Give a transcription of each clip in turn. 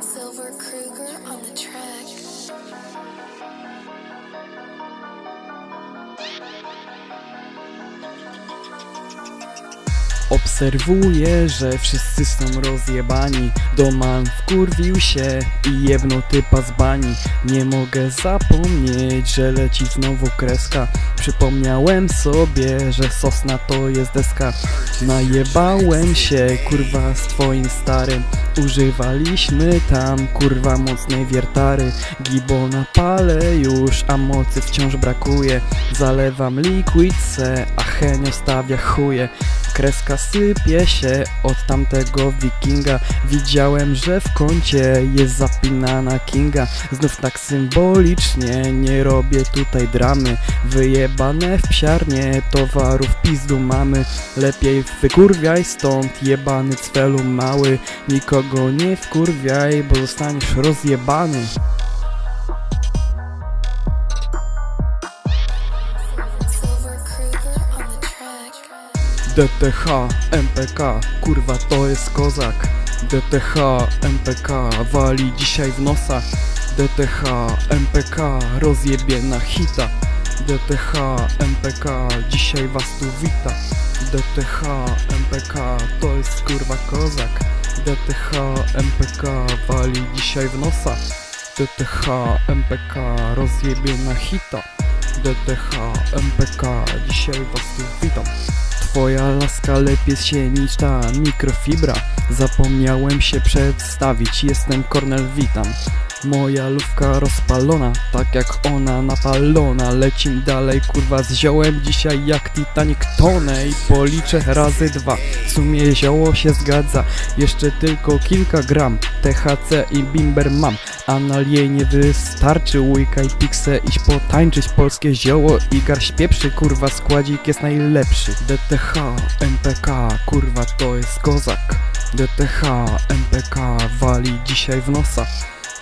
Silver Kruger on the track. Obserwuję, że wszyscy są rozjebani. Doman wkurwił się i jebnął typa z bani. Nie mogę zapomnieć, że leci znowu kreska. Przypomniałem sobie, że sosna to jest deska. Najebałem się, kurwa, z twoim starym. Używaliśmy tam, kurwa, mocnej wiertary. Gibona palę już, a mocy wciąż brakuje. Zalewam liquid se, a Henio stawia chuje Kreska sypie się od tamtego wikinga. Widziałem, że w kącie jest zapinana kinga. Znów tak symbolicznie, nie robię tutaj dramy. Wyjebane w psiarnie, towarów pizdu mamy. Lepiej wykurwiaj stąd, jebany cwelu mały. Nikogo nie wkurwiaj, bo zostaniesz rozjebany DTH, MPK, kurwa to jest kozak. DTH, MPK, wali dzisiaj w nosa. DTH, MPK, rozjebie na hita. DTH, MPK, dzisiaj was tu wita. DTH, MPK, to jest kurwa kozak. DTH, MPK, wali dzisiaj w nosa. DTH, MPK, rozjebie na hita. DTH, MPK, dzisiaj was tu witam Twoja laska lepiej się niż ta mikrofibra. Zapomniałem się przedstawić, jestem Cornel Witam Moja lówka rozpalona, tak jak ona napalona. Lecim dalej kurwa z ziołem, dzisiaj jak Titanic tonę I policzę razy dwa, w sumie zioło się zgadza Jeszcze tylko kilka gram, THC i bimber mam Anal jej nie wystarczy, łyka i pikse Iść potańczyć. Polskie zioło i garść pieprzy Kurwa składzik jest najlepszy. DTH, MPK, kurwa to jest kozak. DTH, MPK, wali dzisiaj w nosa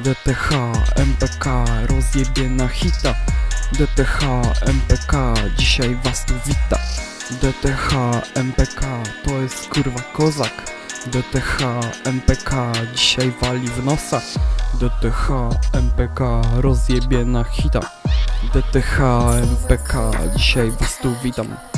DTH, MPK, rozjebie na hita. DTH, MPK, dzisiaj was tu wita. DTH, MPK, to jest kurwa kozak. DTH, MPK, dzisiaj wali w nosa. DTH, MPK, rozjebie na hita. DTH, MPK, dzisiaj was tu witam